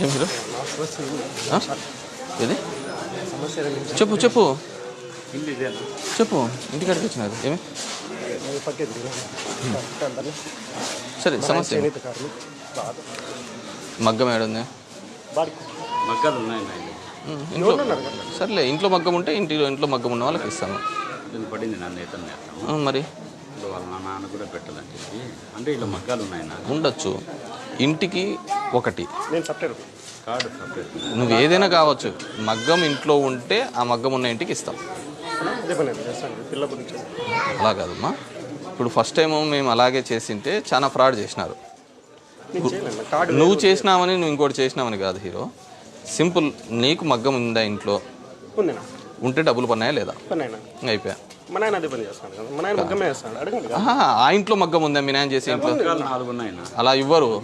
ఏం హీరో? ఏది? చెప్పు చెప్పు. చెప్పు ఇంటికాడికి వచ్చినారు. ఏమి? సరే సమస్య? మగ్గం ఏడుంది మగ్గాలు ఉన్నాయి నాయన ఉమ్, ఇంట్లో. సర్లే ఇంట్లో మగ్గం ఉంటే ఇంటి ఇంట్లో మగ్గం ఉన్న వాళ్ళకి ఇస్తాను దీన్ని పడింది నన్ను మరి? ఇప్పుడు వాళ్ళ నాన్న కూడా పెట్టాలని చెప్పి. అంటే ఇలా మగ్గాలు ఉన్నాయి ఉండొచ్చు. ఇంటికి ఒకటి. నేను సప్లైర్ కార్డు సపరేట్. నువ్వు ఏదైనా కావచ్చు. మగ్గం ఇంట్లో ఉంటే ఆ మగ్గం ఉన్న ఇంటికి ఇస్తాం. పిల్ల గురించి. అలా కాదమ్మా. ఇప్పుడు ఫస్ట్ టైం మేము అలాగే చేసింటే చాలా ఫ్రాడ్ చేసినారు. నువ్వు చేసినావని నువ్వు ఇంకోటి చేసినావని కాదు హీరో. సింపుల్ నీకు మగ్గం ఉందా ఇంట్లో? ఉందినా? ఉంటే డబ్బులు పన్నాయా లేదా? అయిపోయా. మా నాయన అదే పని చేస్తాను కదా. మా నాయన మగ్గమే చేస్తాడు. అడగండి కదా. ఆహా, ఆ ఇంట్లో మగ్గం ఉందా మీ నాయన చేసే ఇంట్లో? మగ్గాలు నాలుగు ఉన్నాయి నా అలా ఇవ్వరు.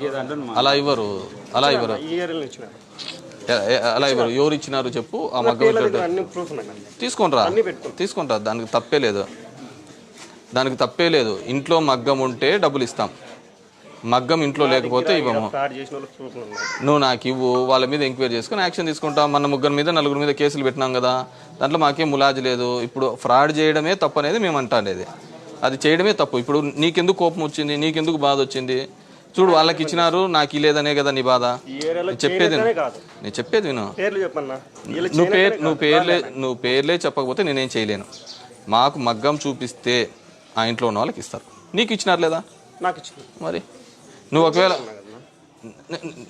అలా ఇవ్వరు. అలా ఇవ్వరు. ఈ ఏరియాలో ఇచ్చినారు ఎ- ఎ- అలా ఇవ్వరు. ఎవరు ఇచ్చినారు చెప్పు. ఆ మగ్గం పేర్ల ఇంట్లో దగ్గర అన్ని ప్రూఫ్ ఉన్నాయి నాకు. తీసుకొనిరా అన్నీ పెట్టుకో. తీసుకుంటా దానికి తప్పే లేదు. దానికి తప్పే లేదు. ఇంట్లో మగ్గం ఉంటే డబ్బులు ఇస్తాం. మగ్గం ఇంట్లో లేకపోతే ఇవ్వము. నువ్వు నాకు ఇవ్వు వాళ్ళ మీద ఎంక్వైరీ చేసుకుని యాక్షన్ తీసుకుంటాం. మన ముగ్గురు మీద నలుగురు మీద కేసులు పెట్టినాం కదా. దాంట్లో మాకేం ములాజు లేదు. ఇప్పుడు ఫ్రాడ్ చేయడమే తప్పు అనేది మేము అంటానేది అది చేయడమే తప్పు. ఇప్పుడు నీకెందుకు కోపం వచ్చింది? నీకెందుకు బాధ వచ్చింది? చూడు వాళ్ళకి ఇచ్చినారు నాకు ఇలేదనే కదా నీ బాధ. చెప్పేది నేను చెప్పేది విను. నువ్వు పేరు నువ్వు. పేర్లే నువ్వు పేర్లే చెప్పకపోతే నేనేం చేయలేను. మాకు మగ్గం చూపిస్తే ఆ ఇంట్లో ఉన్న వాళ్ళకి ఇస్తారు. నీకు ఇచ్చినారు లేదా? నాకు ఇచ్చింది మరి? నువ్వు ఒకవేళ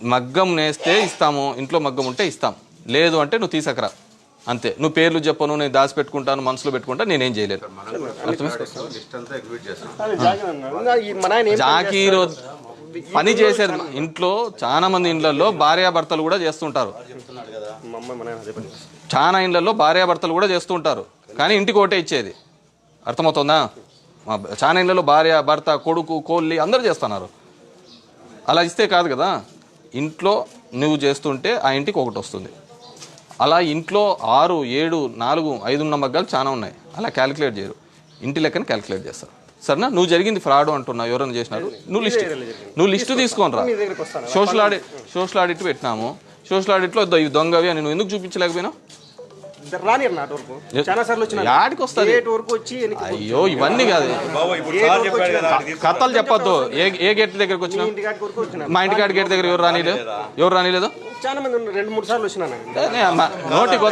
మగ్గం నేస్తే ఇస్తాము ఇంట్లో మగ్గం ఉంటే ఇస్తాం. లేదు అంటే నువ్వు తీసకరా. అంతే. నువ్వు పేర్లు చెప్పను నేను దాచి పెట్టుకుంటాను మనసులో పెట్టుకుంటా నేనేం పని జాకీర్? పని చేసేది ఇంట్లో చాలా మంది ఇండ్లలో భార్యాభర్తలు కూడా చేస్తుంటారు. చాలా ఇండ్లలో భార్యాభర్తలు కూడా చేస్తుంటారు. కానీ ఇంటికి ఒకటే ఇచ్చేది. అర్థమవుతుందా? చాలా ఇండ్లలో భార్య భర్త కొడుకు కోళ్ళి అందరూ చేస్తున్నారు. అలా ఇస్తే కాదు కదా. ఇంట్లో నువ్వు చేస్తుంటే ఆ ఇంటికి ఒకటి వస్తుంది. అలా ఇంట్లో ఆరు ఏడు నాలుగు ఐదు ఉన్న మగ్గాలు చాలా ఉన్నాయి. అలా క్యాలిక్యులేట్ చేయరు. ఇంటి లెక్కన క్యాలిక్యులేట్ చేస్తారు. సరేనా? నువ్వు జరిగింది ఫ్రాడ్ అంటున్నావు ఎవరైనా చేసినారు? నువ్వు లిస్ట్ నువ్వు లిస్ట్ తీసుకొని రా. మీ దగ్గరికి వస్తాను. సోషల్ ఆడిట్ సోషల్ ఆడిట్ పెట్టినాము. సోషల్ ఆడిట్లో దొంగవి అని నువ్వు ఎందుకు చూపించలేకపోయినావు? రానియర్ నాటి వరకు చాలా సార్లు వచ్చిన యాడికి వస్తుంది? గేట్ వరకు వచ్చి వెనక్కి అయ్యో ఇవన్నీ కాదు. కథలు చెప్పొద్దు. ఏ ఏ గేట్ దగ్గరకు వచ్చినా. మా ఇంటికాడి గేట్ దగ్గర ఎవరు రానిలేదు? ఎవరు రానిలేదు? చాలా మంది. రెండు మూడు సార్లు వచ్చినా నేను. ఏ, నే అమ్మ, నోటికి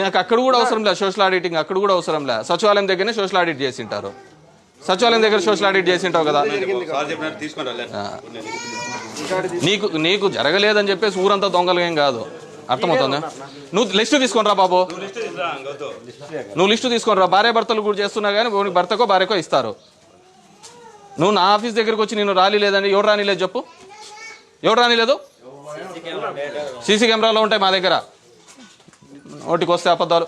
నాకు అక్కడ కూడా అవసరం లేదు సోషల్ ఆడిటింగ్ అక్కడ కూడా అవసరం లేదు. సచివాలయం దగ్గరనే సోషల్ ఆడిట్ చేసింటారు. సచివాలయం దగ్గర సోషల్ ఆడిట్ చేసింటావు కదా? చెప్పినట్టు తీసుకొని రాలేదు నీకు నీకు జరగలేదని చెప్పేసి ఊరంతా దొంగలు ఏం కాదు. అర్థమవుతుందా? నువ్వు లిస్ట్ తీసుకొని రా బాబు. నువ్వు లిస్టు తీసుకొని రా భార్య భర్తలు కూడా చేస్తున్నా కానీ ఓనికి భర్తకో భార్యకో ఇస్తారు. నువ్వు నా ఆఫీస్ దగ్గరికి వచ్చి నేను రానిలేదని ఎవరు రానిలేదు చెప్పు? ఎవరు రానిలేదు? సీసీ కెమెరాలో ఉంటాయి మా దగ్గర. ఒకటికి వస్తే అబద్ధాలు.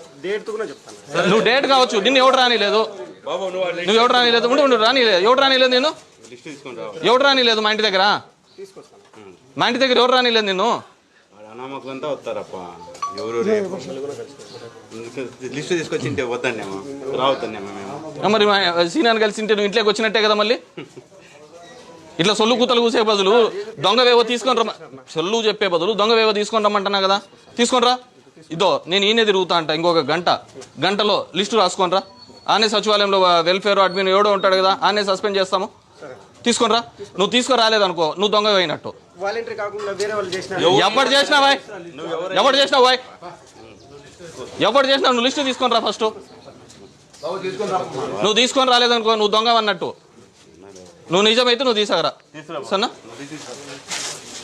నువ్వు డేట్ కావచ్చు నిన్ను ఎవడు రానిలేదు? బాబు నువ్వు ఎవడు రానిలేదు? ఉండు ఉండు రానిలేదు ఎవడు రానిలేదు నేను ఎవడు రానిలేదు మా ఇంటి దగ్గర? మా ఇంటి దగ్గర ఎవరు రానిలేదు నిన్ను? వాడు అనామకులు అంతా వస్తారప్ప. ఎవరు రేపు? లిస్ట్ తీసుకొచ్చి ఇంటే మేము. ఆ మరి మా సీనియర్ కలిసి ఉంటే నువ్వు ఇంట్లోకి వచ్చినట్టే కదా మళ్ళీ? ఇట్లా సొల్లు కూతలు కూసే బదులు దొంగవేవో తీసుకొని రమ్మ సొల్లు చెప్పే బదులు దొంగవేవో తీసుకొని రమ్మంటున్నా కదా? తీసుకొని రా. ఇదో నేను ఈయనే తిరుగుతా అంట ఇంకొక గంట. గంటలో లిస్టు రాసుకొని రా. ఆనే సచివాలయంలో వెల్ఫేర్ అడ్మిన్ ఎవడో ఉంటాడు కదా ఆనే సస్పెండ్ చేస్తాము. తీసుకొని రా. నువ్వు తీసుకొని రాలేదనుకో నువ్వు దొంగ అయినట్టు. వాలంటరీ కాకుండా వేరే వాళ్ళు చేసిన ఎవడు చేసినావా ఎవడు చేసినావు బాయ్. ఎవరు చేసినా నువ్వు లిస్టు తీసుకొని రా ఫస్ట్ నువ్వు తీసుకొని రాలేదనుకో నువ్వు దొంగ అన్నట్టు నువ్వు నిజమైతే నువ్వు తీసాగరా సన్నా